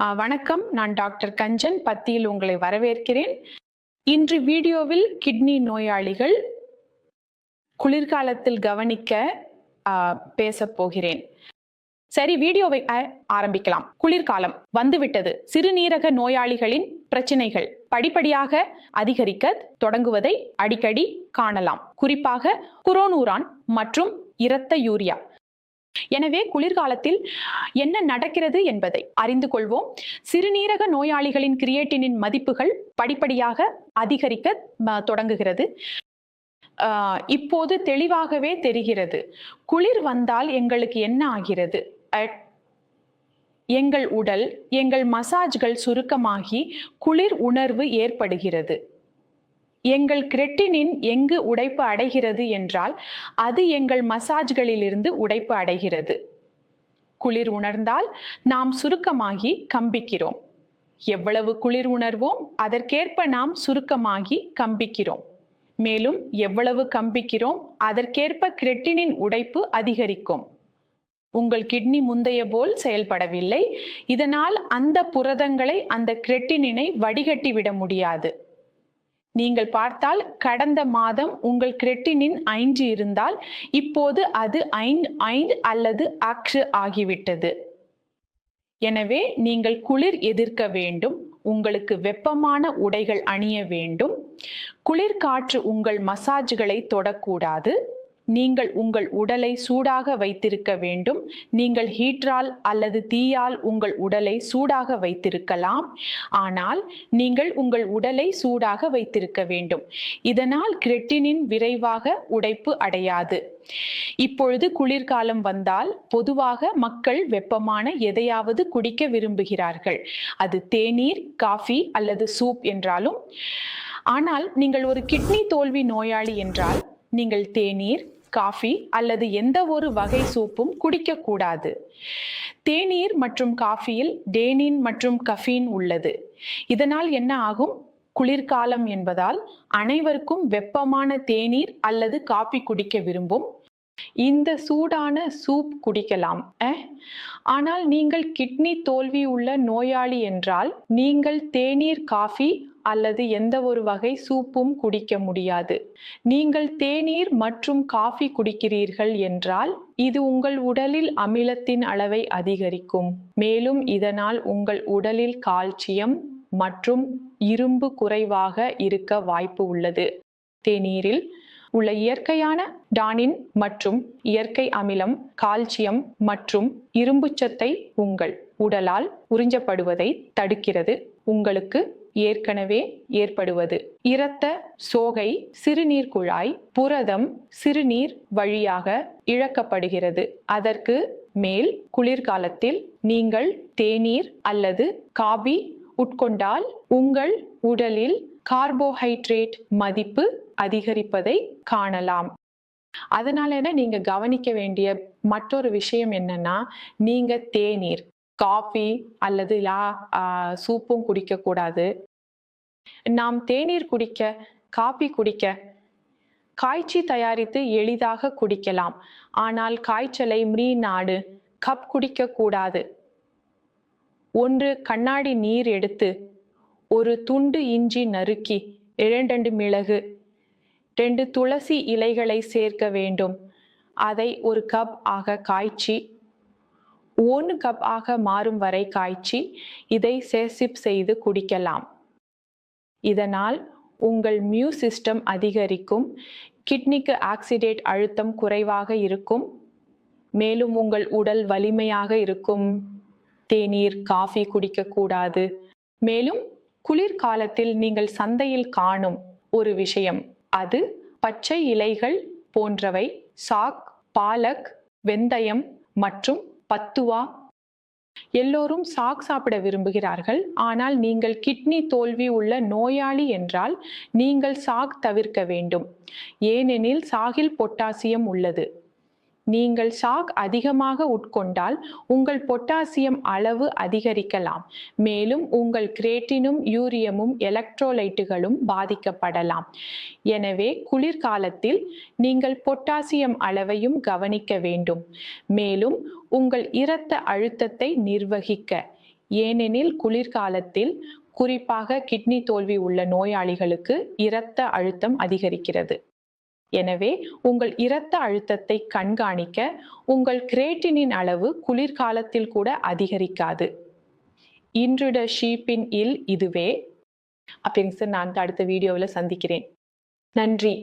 வணக்கம். நான் டாக்டர் கஞ்சன். பத்தியில் உங்களை வரவேற்கிறேன். இன்று வீடியோவில் கிட்னி நோயாளிகள் குளிர்காலத்தில் கவனிக்க பேச போகிறேன். சரி வீடியோவை ஆ, ஆரம்பிக்கலாம். குளிர்காலம் வந்துவிட்டது. சிறுநீரக நோயாளிகளின் பிரச்சனைகள் படிப்படியாக அதிகரிக்க தொடங்குவதை அடிக்கடி காணலாம். குறிப்பாக குரோனூரான் மற்றும் இரத்த யூரியா. எனவே குளிர்காலத்தில் என்ன நடக்கிறது என்பதை அறிந்து கொள்வோம். சிறுநீரக நோயாளிகளின் கிரியேட்டினின் மதிப்புகள் படிப்படியாக அதிகரிக்க தொடங்குகிறது. இப்போது தெளிவாகவே தெரிகிறது. குளிர் வந்தால் எங்களுக்கு என்ன ஆகிறது? எங்கள் உடல் எங்கள் மசாஜ்கள் சுருக்கமாகி குளிர் உணர்வு ஏற்படுகிறது. எங்கள் கிரெட்டினின் எங்கு உடைப்பு அடைகிறது என்றால் அது எங்கள் மசாஜ்களிலிருந்து உடைப்பு அடைகிறது. குளிர் உணர்ந்தால் நாம் சுருக்கமாகி கம்பிக்கிறோம். எவ்வளவு குளிர் உணர்வோம் அதற்கேற்ப நாம் சுருக்கமாகி கம்பிக்கிறோம். மேலும் எவ்வளவு கம்பிக்கிறோம் அதற்கேற்ப கிரெட்டினின் உடைப்பு அதிகரிக்கும். உங்கள் கிட்னி முந்தைய போல் செயல்படவில்லை. இதனால் அந்த புரதங்களை அந்த கிரெட்டினினை வடிகட்டி விட முடியாது. நீங்கள் பார்த்தால் கடந்த மாதம் உங்கள் கிரெட்டினின் ஐந்து இருந்தால் இப்போது அது ஐந்து ஐந்து அல்லது அக்ஷு ஆகிவிட்டது. எனவே நீங்கள் குளிர் எதிர்க்க வேண்டும் உங்களுக்கு வெப்பமான உடைகள் அணிய வேண்டும். குளிர்காற்று உங்கள் மசாஜ்களை தொடக்கூடாது. நீங்கள் உங்கள் உடலை சூடாக வைத்திருக்க வேண்டும். நீங்கள் ஹீட்டரால் அல்லது தீயால் உங்கள் உடலை சூடாக வைத்திருக்கலாம். ஆனால் நீங்கள் உங்கள் உடலை சூடாக வைத்திருக்க வேண்டும். இதனால் கிரெட்டினின் விரைவாக உடைப்பு அடையாது. இப்பொழுது குளிர்காலம் வந்தால் பொதுவாக மக்கள் வெப்பமான எதையாவது குடிக்க விரும்புகிறார்கள். அது தேநீர் காஃபி அல்லது சூப் என்றாலும். ஆனால் நீங்கள் ஒரு கிட்னி தோல்வி நோயாளி என்றால் நீங்கள் தேநீர் காஃபி அல்லது எந்த ஒரு வகை சூப்பும் குடிக்கக்கூடாது. தேநீர் மற்றும் காஃபியில் டேனின் மற்றும் கஃபீன் உள்ளது. இதனால் என்ன ஆகும்? குளிர்காலம் என்பதால் அனைவருக்கும் வெப்பமான தேநீர் அல்லது காபி குடிக்க விரும்பும் இந்த சூடான சூப் குடிக்கலாம் ஆனால் நீங்கள் கிட்னி தோல்வி உள்ள நோயாளி என்றால் நீங்கள் தேநீர் காஃபி அல்லது எந்த ஒரு வகை சூப்பும் குடிக்க முடியாது. நீங்கள் தேநீர் மற்றும் காஃபி குடிக்கிறீர்கள் என்றால் இது உங்கள் உடலில் அமிலத்தின் அளவை அதிகரிக்கும். மேலும் இதனால் உங்கள் உடலில் கால்சியம் மற்றும் இரும்பு குறைவாக இருக்க வாய்ப்பு உள்ளது. தேநீரில் உள்ள இயற்கையான டானின் மற்றும் இயற்கை அமிலம் கால்சியம் மற்றும் இரும்புச்சத்தை உங்கள் உடலால் உறிஞ்சப்படுவதை தடுக்கிறது. உங்களுக்கு ஏற்கனவே ஏற்படுவது. இரத்த சோகை சிறுநீர் குழாய் புரதம் சிறுநீர் வழியாக இழக்கப்படுகிறது. அதற்கு மேல் குளிர்காலத்தில் நீங்கள் தேநீர் அல்லது காபி உட்கொண்டால் உங்கள் உடலில் கார்போஹைட்ரேட் மதிப்பு அதிகரிப்பதை காணலாம். அதனால என்ன நீங்க கவனிக்க வேண்டிய மற்றொரு விஷயம் என்னன்னா நீங்க தேநீர் காபி அல்லது லா சூப்பும் குடிக்க கூடாது நாம் தேநீர் குடிக்க காபி குடிக்க காய்ச்சி தயாரித்து எளிதாக குடிக்கலாம். ஆனால் காய்ச்சலை மீ நாடு கப் குடிக்க கூடாது ஒன்று கண்ணாடி நீர் எடுத்து ஒரு துண்டு இஞ்சி நறுக்கி இரண்டண்டு மிளகு ரெண்டு துளசி இலைகளை சேர்க்க வேண்டும். அதை ஒரு கப் ஆக காய்ச்சி ஒன்று கப் ஆக மாறும் வரை காய்ச்சி இதை சேசிப் செய்து குடிக்கலாம். இதனால் உங்கள் மியூ சிஸ்டம் அதிகரிக்கும் கிட்னிக்கு ஆக்சிடேட் அழுத்தம் குறைவாக இருக்கும் மேலும் உங்கள் உடல் வலிமையாக இருக்கும். தேநீர் காஃபி குடிக்கக்கூடாது மேலும் குளிர்காலத்தில் நீங்கள் சந்தையில் காணும் ஒரு விஷயம். அது பச்சை இலைகள் போன்றவை சாக் பாலக் வெந்தயம் மற்றும் பத்துவா. எல்லோரும் சாக் சாப்பிட விரும்புகிறார்கள். ஆனால் நீங்கள் கிட்னி தோல்வி உள்ள நோயாளி என்றால் நீங்கள் சாக் தவிர்க்க வேண்டும். ஏனெனில் சாகில் பொட்டாசியம் உள்ளது. நீங்கள் சாக் அதிகமாக உட்கொண்டால் உங்கள் பொட்டாசியம் அளவு அதிகரிக்கலாம். மேலும் உங்கள் கிரேட்டினும் யூரியமும் எலக்ட்ரோலைட்டுகளும் பாதிக்கப்படலாம். எனவே குளிர்காலத்தில் நீங்கள் பொட்டாசியம் அளவையும் கவனிக்க வேண்டும். மேலும் உங்கள் இரத்த அழுத்தத்தை நிர்வகிக்க. ஏனெனில் குளிர்காலத்தில் குறிப்பாக கிட்னி தோல்வி உள்ள நோயாளிகளுக்கு இரத்த அழுத்தம் அதிகரிக்கிறது. எனவே உங்கள் இரத்த அழுத்தத்தை கண்காணிக்க உங்கள் கிரேட்டினின் அளவு குளிர்காலத்தில் கூட அதிகரிக்காது. இன்றுட ஷீப்பின் இல் இதுவே. அப்படிங்க சார் நான் அடுத்த வீடியோவில் சந்திக்கிறேன். நன்றி.